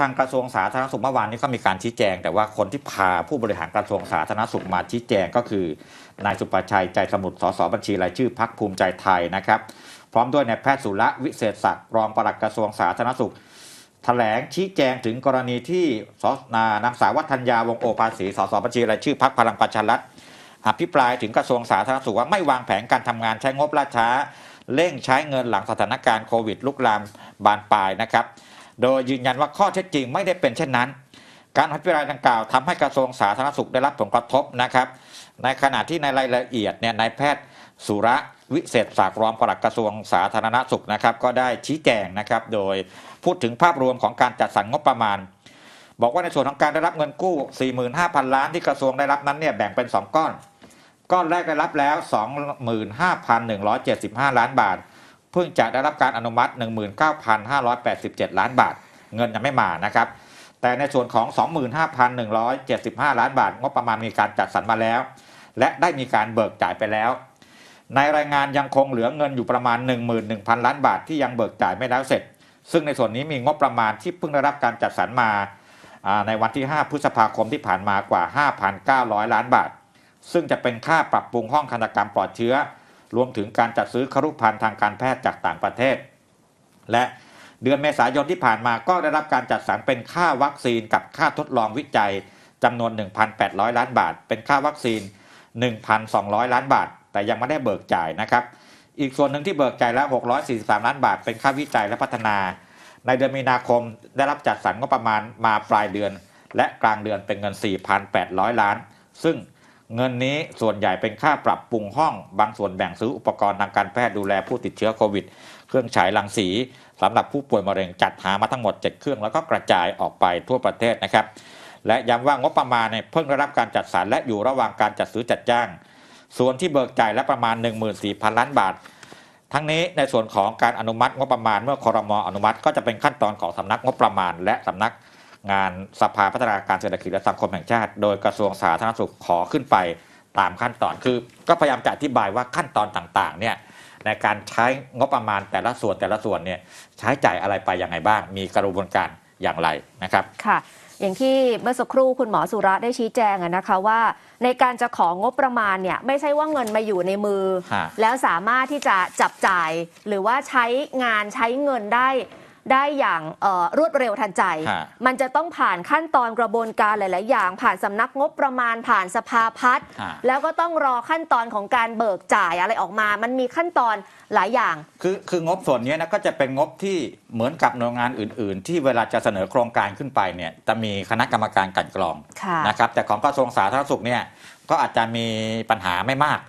ทางกระทรวงสาธารณสุขเมื่อวานนี้ก็มีการชี้แจง แต่ว่าคนที่พาผู้บริหารกระทรวงสาธารณสุขมาชี้แจงก็คือนายสุประชัยใจสมุทรสสบัญชีรายชื่อพักภูมิใจไทยนะครับ พร้อมด้วยนายแพทย์สุรวิเศษศักดิ์รองปลัดกระทรวงสาธารณสุขแถลงชี้แจงถึงกรณีที่สนางสาววัฒนยาวงโอภาสีสสบัญชีรายชื่อพักพลังประชารัฐอภิปรายถึงกระทรวงสาธารณสุขว่าไม่วางแผนการทำงานใช้งบล่าช้า เร่งใช้เงินหลังสถานการณ์โควิดลุกลามบานปลายนะครับ โดยยืนยันว่าข้อเท็จจริงไม่ได้เป็นเช่นนั้น การอภิปรายดังกล่าวทำให้กระทรวงสาธารณสุขได้รับผลกระทบนะครับ ในขณะที่ในรายละเอียดเนี่ยนายแพทย์สุระวิเศษศักรองปลัดกระทรวงสาธารณสุขนะครับ ก็ได้ชี้แจงนะครับ โดยพูดถึงภาพรวมของการจัดสรรงบประมาณ บอกว่าในส่วนของการได้รับเงินกู้ 45,000 ล้านที่กระทรวงได้รับนั้นเนี่ยแบ่งเป็น 2 ก้อน ก้อนแรกได้รับแล้ว 25,175 ล้านบาท พิ่งจะได้รับการอนุมัติ 19,587 ล้านบาท เงินยังไม่มานะครับ แต่ในส่วนของ 25,175 ล้านบาท งบประมาณมีการจัดสรรมาแล้ว และได้มีการเบิกจ่ายไปแล้ว ในรายงานยังคงเหลือเงินอยู่ประมาณ 11,000 ล้านบาทที่ยังเบิกจ่ายไม่แล้วเสร็จ ซึ่งในส่วนนี้มีงบประมาณที่เพิ่งได้รับการจัดสรรมาในวันที่ 5 พฤษภาคมที่ผ่านมากว่า 5,900 ล้านบาท ซึ่งจะเป็นค่าปรับปรุงห้องคันกรรมปลอดเชื้อ รวมถึงการจัดซื้อครุภัณฑ์ทางการแพทย์จากต่างประเทศ และเดือนเมษายนที่ผ่านมาก็ได้รับการจัดสรรเป็นค่าวัคซีนกับค่าทดลองวิจัยจำนวน 1,800 ล้านบาท เป็นค่าวัคซีน 1,200 ล้านบาท แต่ยังไม่ได้เบิกจ่ายนะครับ อีกส่วนหนึ่งที่เบิกจ่ายแล้ว 643 ล้านบาท เป็นค่าวิจัยและพัฒนา ในเดือนมีนาคมได้รับจัดสรรงบประมาณมาปลายเดือน และกลางเดือนเป็นเงิน 4,800 ล้าน ซึ่ง เงินนี้ส่วนใหญ่เป็นค่าปรับปรุงห้อง บางส่วนแบ่งซื้ออุปกรณ์ทางการแพทย์ดูแลผู้ติดเชื้อโควิด เครื่องฉายรังสีสำหรับผู้ป่วยมะเร็งจัดหามาทั้งหมด 7 เครื่องแล้วก็กระจายออกไปทั่วประเทศนะครับ และย้ำว่างบประมาณเนี่ยเพิ่งได้รับการจัดสรรและอยู่ระหว่างการจัดซื้อจัดจ้าง ส่วนที่เบิกจ่ายและประมาณ 14,000 ล้านบาท ทั้งนี้ในส่วนของการอนุมัติงบประมาณเมื่อคอรมออนุมัติ ก็จะเป็นขั้นตอนของสำนักงบประมาณ และสำนัก งานสภาพัฒนาการเศรษฐกิจและสังคมแห่งชาติ โดยกระทรวงสาธารณสุขขอขึ้นไปตามขั้นตอนคือ ก็พยายามจะอธิบายว่าขั้นตอนต่างๆเนี่ยในการใช้งบประมาณแต่ละส่วนแต่ละส่วนเนี่ยใช้จ่ายอะไรไปยังไงบ้าง มีกระบวนการอย่างไรนะครับค่ะอย่างที่เมื่อสักครู่คุณหมอสุระได้ชี้แจงอะนะคะว่า ในการจะของงบประมาณเนี่ยไม่ใช่ว่าเงินมาอยู่ในมือฮะแล้วสามารถที่จะจับจ่าย หรือว่าใช้งานใช้เงินได้ ได้อย่างเอ่อรวดเร็วทันใจฮะมันจะต้องผ่านขั้นตอนกระบวนการหลาย ๆ อย่าง ผ่านสำนักงบประมาณผ่านสภาพัฒน์ฮะแล้วก็ต้องรอขั้นตอนของการเบิกจ่ายอะไรออกมา มันมีขั้นตอนหลายอย่าง คือคืองบส่วนนี้นะก็จะเป็นงบที่เหมือนกับหน่วยงานอื่น ๆ ที่เวลาจะเสนอโครงการขึ้นไปเนี่ยจะมีคณะกรรมการกลันกรองค่ะนะครับแต่ของกระทรวงสาธารณสุขเนี่ยก็อาจจะมีปัญหาไม่มาก